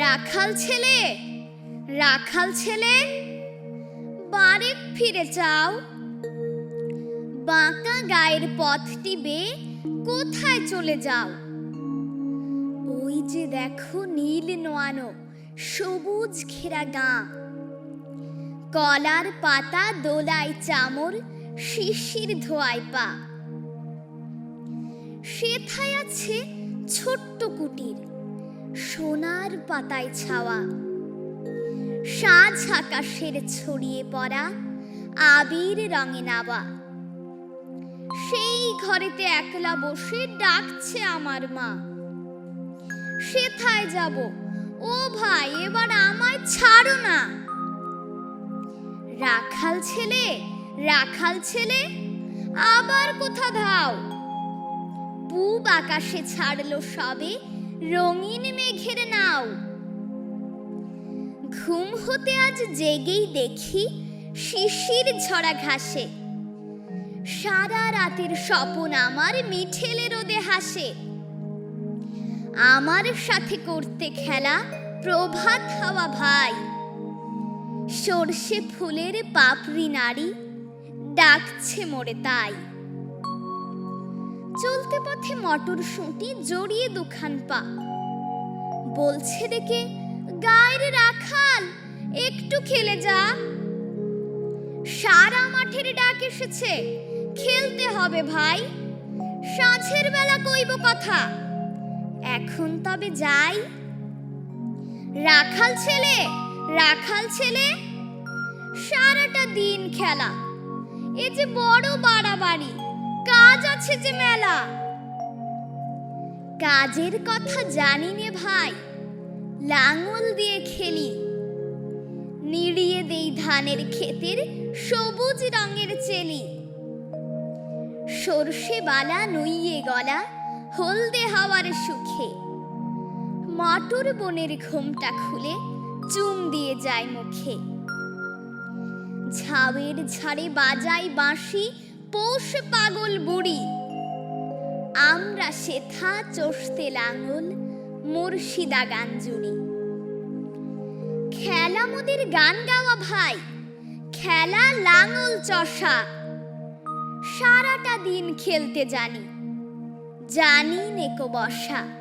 রাখাল ছেলে রাখাল ছেলে বারেক ফিরে যাও। বাঁকা গায়ের পথটি বেয়ে কোথায় চলে যাও? ওই যে দেখো নীল নোয়ানো, সবুজ ঘেরা গা। কলার পাতা দোলায় চামর, শিশির ধোয়ায় পা। সেথায় আছে ছোট্ট কুটির। সোনার পাতায় ছাওয়া। সাজ আকাশের ছড়িয়ে পড়া, আবির রঙে নাবা সেই ঘরেতে একলা বসে ডাকছে আমার মা। সেথায় যাব। ও ভাই, এবার আমায় ছাড়ো না। রাখাল ছেলে রাখাল ছেলে, আবার কোথা ধাও? পূব আকাশে ছাড়লো সবে রঙিন মেঘের নাও। ঘুম হতে আজ জেগেই দেখি শিশির ঝরা ঘাসে। সারা রাতের স্বপন আমার মিঠেলে রোদে হাসে। আমার সাথে করতে খেলা প্রভাত হাওয়া ভাই। সর্ষে ফুলের পাপড়ি নারী ডাকছে মোরে তাই। চলতে পথে মটর শুঁটি জড়িয়ে দুখান পা। বলছে দেখে, গায়ের রাখাল, একটু খেলে যা। সারা মাঠের ডাক এসেছে, খেলতে হবে ভাই। সাঁঝের বেলা কইব কথা। এখন তবে যাই। রাখাল ছেলে রাখাল ছেলে, সারাটা দিন খেলা। এ যে বড় বাড়াবাড়ি কাজ আছে যে মেলা। কাজের কথা জানি নে ভাই, লাঙল দিয়ে খেলি। নিড়িয়ে দেই ধানের ক্ষেতের সবুজ রঙের চেলি। সর্ষে বালা নুইয়ে গলা, হলদে হাওয়ার সুখে। মটর বনের ঘুমটা খুলে চুম দিয়ে যায় মুখে। ঝাউয়ের ঝাড়ে বাজাই বাঁশি পৌষ পাগল বুড়ি। আমরা শেথা চষতে লাঙল মুর্শিদা গাঞ্জুনি খেলা মোদের গান গাওয়া ভাই, খেলা লাঙল চষা। সারাটা দিন খেলতে জানি জানি নেকো বসা।